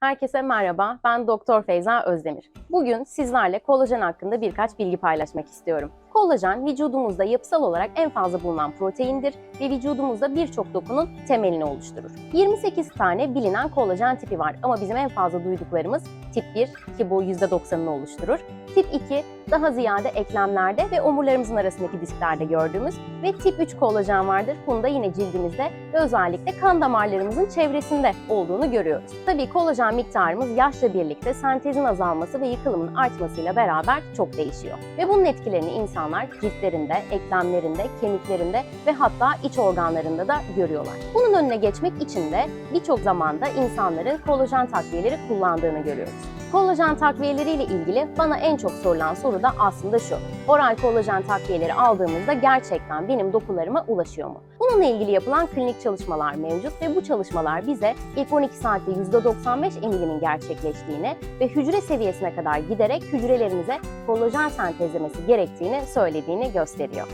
Herkese merhaba, ben Doktor Feyza Özdemir. Bugün sizlerle kolajen hakkında birkaç bilgi paylaşmak istiyorum. Kolajen vücudumuzda yapısal olarak en fazla bulunan proteindir ve vücudumuzda birçok dokunun temelini oluşturur. 28 tane bilinen kolajen tipi var ama bizim en fazla duyduklarımız tip 1 ki bu %90'ını oluşturur. Tip 2 daha ziyade eklemlerde ve omurlarımızın arasındaki disklerde gördüğümüz ve tip 3 kolajen vardır. Bunu da yine cildimizde ve özellikle kan damarlarımızın çevresinde olduğunu görüyoruz. Tabii kolajen miktarımız yaşla birlikte sentezin azalması ve yıkılımın artmasıyla beraber çok değişiyor. Ve bunun etkilerini insanlar ciltlerinde, eklemlerinde, kemiklerinde ve hatta iç organlarında da görüyorlar. Bunun önüne geçmek için de birçok zamanda insanların kolajen takviyeleri kullandığını görüyoruz. Kolajen takviyeleriyle ilgili bana en çok sorulan soru da aslında şu. Oral kolajen takviyeleri aldığımızda gerçekten benim dokularıma ulaşıyor mu? Bununla ilgili yapılan klinik çalışmalar mevcut ve bu çalışmalar bize ilk 12 saatte %95 emilimin gerçekleştiğini ve hücre seviyesine kadar giderek hücrelerimize kolajen sentezlemesi gerektiğini söylediğini gösteriyor.